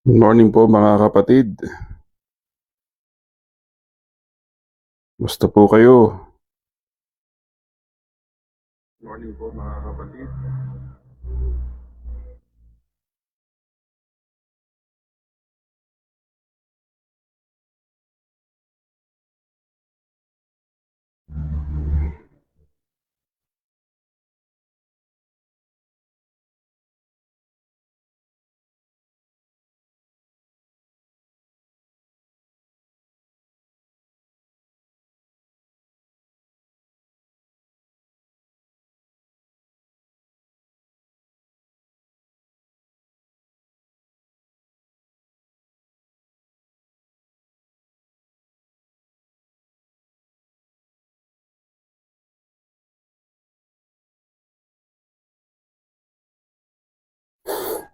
Good morning po mga kapatid. Gusto po kayo? Good morning po mga kapatid.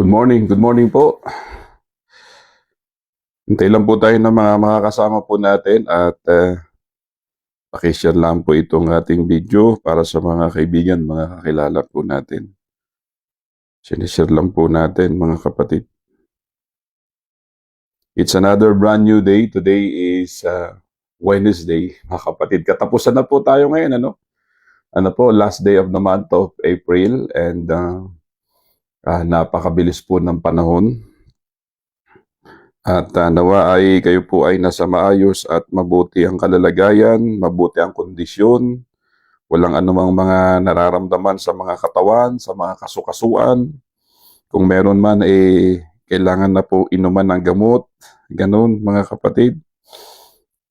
Good morning, good morning po. Hintay lang po tayo ng mga makakasama po natin at uh, pakishare lang po itong ating video para sa mga kaibigan, mga kakilala po natin. Sinishare lang po natin mga kapatid. It's another brand new day. Today is uh, Wednesday, mga kapatid. Katapusan na po tayo ngayon, ano? Ano po, last day of the month of April and uh, ah, napakabilis po ng panahon. At ah, nawa ay kayo po ay nasa maayos at mabuti ang kalalagayan, mabuti ang kondisyon, walang anumang mga nararamdaman sa mga katawan, sa mga kasukasuan. Kung meron man, eh, kailangan na po inuman ng gamot. Ganun, mga kapatid.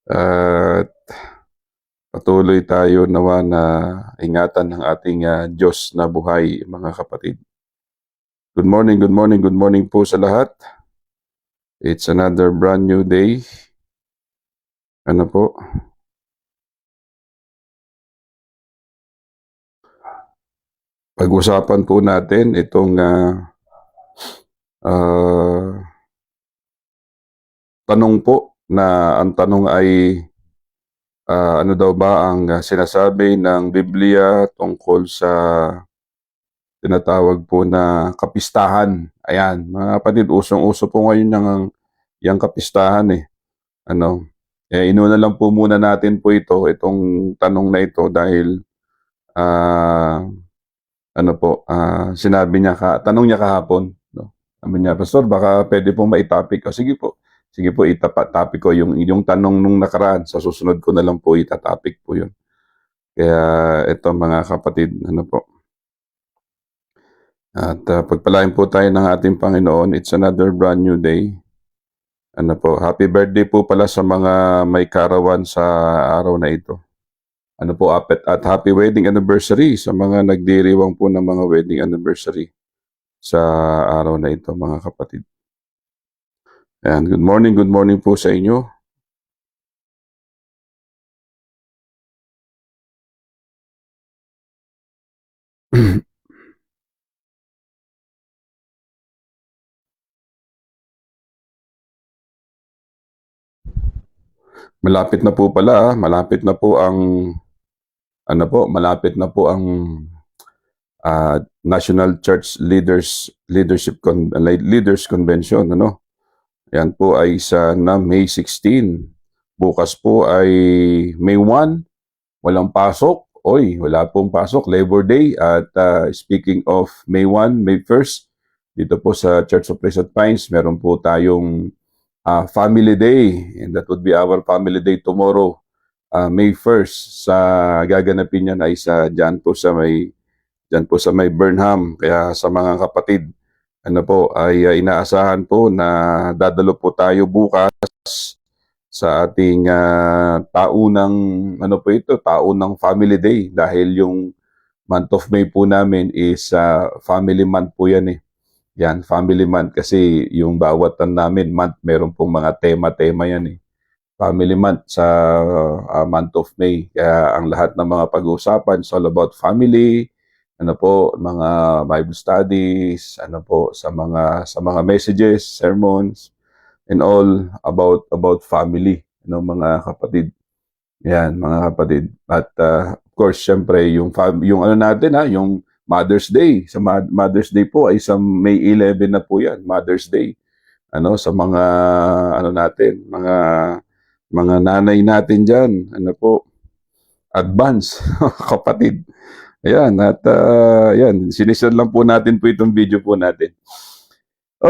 At patuloy tayo nawa na ingatan ng ating ah, Diyos na buhay, mga kapatid. Good morning, good morning, good morning po sa lahat. It's another brand new day. Ano po? Pag-usapan po natin itong ah, ah, tanong po na ang tanong ay ah, ano daw ba ang sinasabi ng Biblia tungkol sa tinatawag po na kapistahan. Ayan, mga kapatid, usong-uso po ngayon yung, yung kapistahan eh. Ano, eh, inuna lang po muna natin po ito, itong tanong na ito dahil ah, ano po, ah, sinabi niya, ka, tanong niya kahapon, no? Sabi niya, Pastor, baka pwede pong maitopic. O, sige po, sige po, itatopic ko yung, yung tanong nung nakaraan. Sa susunod ko na lang po itatopic po yun. Kaya ito mga kapatid, ano po, at uh, pagpalain po tayo ng ating Panginoon, it's another brand new day. Ano po, happy birthday po pala sa mga may karawan sa araw na ito. Ano po, at, at happy wedding anniversary sa mga nagdiriwang po ng mga wedding anniversary sa araw na ito, mga kapatid. Ayan, good morning, good morning po sa inyo. Malapit na po pala, ah. malapit na po ang ano po, malapit na po ang ah, National Church Leaders Leadership Con- Leaders Convention, ano? Yan po ay sa na May 16. Bukas po ay May 1. Walang pasok. Oy, wala pong pasok. Labor Day. At ah, speaking of May 1, May 1st, dito po sa Church of at Pines, meron po tayong ah, Family Day. And that would be our Family Day tomorrow, ah, May 1st. Sa gaganapin yan ay sa dyan po sa may dyan po sa may Burnham. Kaya sa mga kapatid, ano po, ay uh, inaasahan po na dadalo po tayo bukas sa ating ah, taunang ano po ito, taunang Family Day dahil yung month of May po namin is ah, family month po yan eh. Yan, family month kasi yung bawat tan namin month meron pong mga tema-tema yan eh. Family month sa ah, month of May. Kaya ang lahat ng mga pag-uusapan is all about family, ano po, mga Bible studies, ano po, sa mga sa mga messages, sermons, and all about about family, ano mga kapatid. Yan, mga kapatid. At ah, of course, syempre yung yung ano natin ha, yung Mother's Day. Sa Mother's Day po ay sa May 11 na po 'yan, Mother's Day. Ano sa mga ano natin, mga mga nanay natin diyan, ano po, advance kapatid. Ayan, at ah, yan, sinisend lang po natin po itong video po natin.